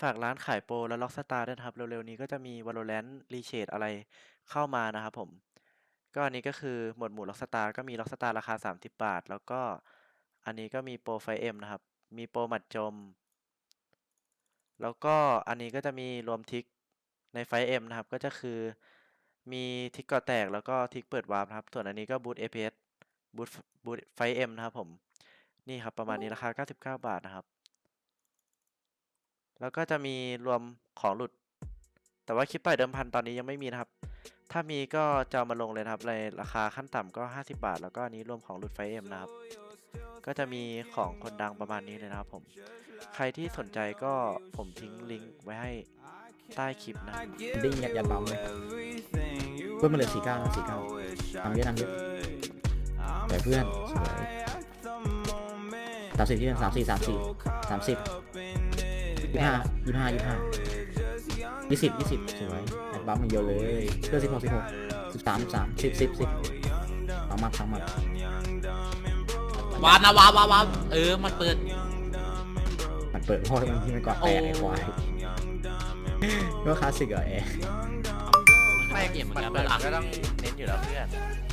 ฝากร้านขายโปรและล็อกสตาร์ด้วยนะครับ เร็วๆนี้ก็จะมี Valorant Reshade อะไรเข้ามานะครับผม ก็อันนี้ก็คือหมวดหมู่ล็อกสตาร์ก็มีล็อกสตาร์ราคา 30 บาท แล้วก็อันนี้ก็มีโปรไฟเอ็มนะครับ มีโปรหมัดจม แล้วก็อันนี้ก็จะมีรวมทิกในไฟเอ็มนะครับ ก็จะคือมีทิกก่อแตกแล้วก็ทิกเปิดวาร์ปนะครับ ส่วนอันนี้ก็บูท APS บูทบูทไฟเอ็มนะครับผม นี่ครับประมาณนี้ราคา 99 บาทนะครับ แล้วก็จะมีรวมของหลุด แต่ว่าคลิปต่อยเดิมพันตอนนี้ยังไม่มีนะครับ ถ้ามีก็จะเอามาลงเลยนะครับในราคาขั้นต่ำก็ 50 บาท แล้วก็อันนี้รวมของหลุดไฟเอ็มนะครับ ก็จะมีของคนดังประมาณนี้เลยนะครับผม ใครที่สนใจก็ผมทิ้งลิงก์ไว้ให้ใต้คลิปนะดิ้งยัดยัดบัมเลยเพื่อนมาเหลือสี่เก้านะสี่เก้าทำเยอะทำเยอะแต่เพื่อนสวยสามสิบที่สามสี่สามสี่สามสิบ ยี่ห้ายี่ห้ายี่ห้ายี่สิบยี่สิบสวยยัดบัมมันเยอะเลยเพื่อนสิบหกสิบหกสิบสามสิบสามสิบสิบสิบสามมัดสามมัดวาร์ปนะวาร์ปวาร์ปวาร์ปเออมันเปิด มันเปิดพ่อที่มันที่มันก่อนแตกไอ้ควายก็คลาสสิกเหรอแอร์ไม่เกมเหมือนกันมัเวลาก็ต้องเน้นอยู่แล้วเพื่อน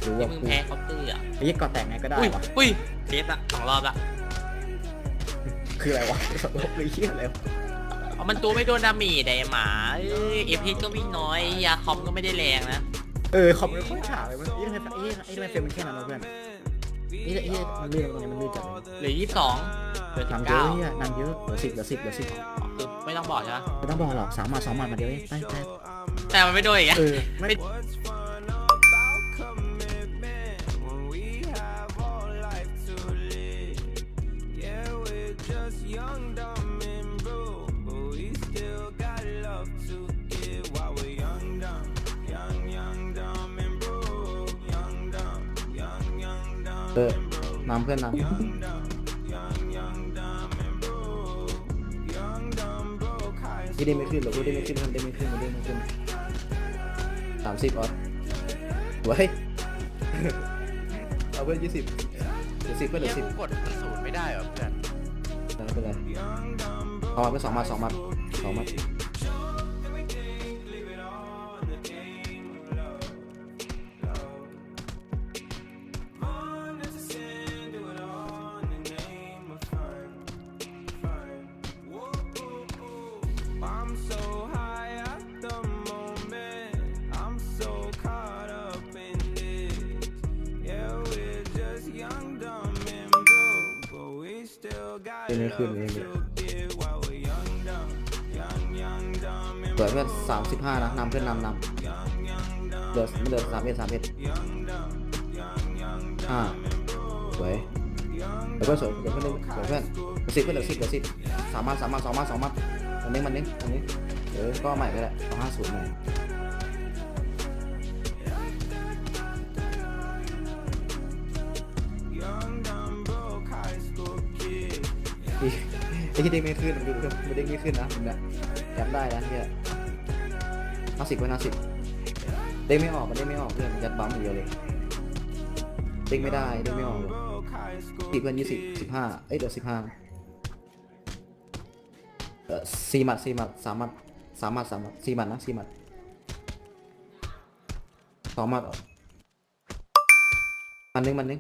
รู้ที่ว่ามึงกูแพ้เขาน์เตื้ออะไอ้ยี่ก่อนแตกไงก็ได้อุ้ยวะอุ้ยเทสอะสองรอบละคืออะไรวะไอ้เหี้ยอะไรวะ เอามันตัวไม่โดนดาเมีไดหมาเอ้ยเอพีก็วิ่งน้อย ยาคอมก็ไม่ได้แรงนะ เออคอมมันโคตรขาเลยมันยี่ทำไมยี่ไอ้ทำไมเฟรมมันแค่นั้นวะเพื่อนยี่ยี่มันเลื่อนตรงนี้มันเลื่อนจัดเลยเหลือยี่สิบสองเหลือสิบนำเยเก้าอะเนี่ยนำเยอะเหลือสิบเหลือสิบเหลือสิบคือไม่ต้องบอกใช่ไหมไม่ต้องบอกหรอกสามมาสองมามาเดียวเองไปไปแต่มันไม่โดนอีกอะเออไม่ เออนำเพื่อนนำพี่ได้ไม่ขึ้นหรอกพี่ได้ไม่ขึ้นมันได้ไม่ขึ้นมันได้ไม่ขึ้นสามสิบออสไว้เอาเพื่อนยี่สิบเหลือสิบเพื่อนเหลืเฮีอยสิบกูกดศูนย์ไม่ได้เหรอเพื่อนไม่เป็นไรเอามาเพื่อนสองมาสองมาสองมา เป็นไม่ขึ้นเลยเนี่ยเปิดเพื่อนสามสิบห้านะนำเพื่อนนำนำเหลือไม่เหลือสามเอ็ดสามเอ็ดอ่าสวยเดี๋ยวเพื่อนสวยเดี๋ยวเพื่อนสวยเพื่อนเหลือสิบเพื่อนเหลือสิบเหลือสิบสามมาสามมาสองมาสองมา อันนี้มันนี้อันนี้เออก็ใหม่ก็ได้เอาห้าศูนย์ใหม่ไอ้ที่เด้งไม่ขึ้นมันดูเพื่อนไม่เด้งไม่ขึ้นนะผมเนี่ยจำได้นะเนี่ยห้าสิบเพื่อนห้าสิบเด้งไม่ออกมันเด้งไม่ออกเพื่อนมันยัดบัมอย่างเดียวเลยเด้งไม่ได้เด้งไม่ออกเลยสี่เพื่อนยี่สิบสิบห้าเอ้ยเดี๋ยวสิบห้า อสี่หมัดสี่หมัดสามหมัดสามหมัดสามหมัดสี่หมัดนะสี่หมัดสองหมัดอมันนึงมันนึง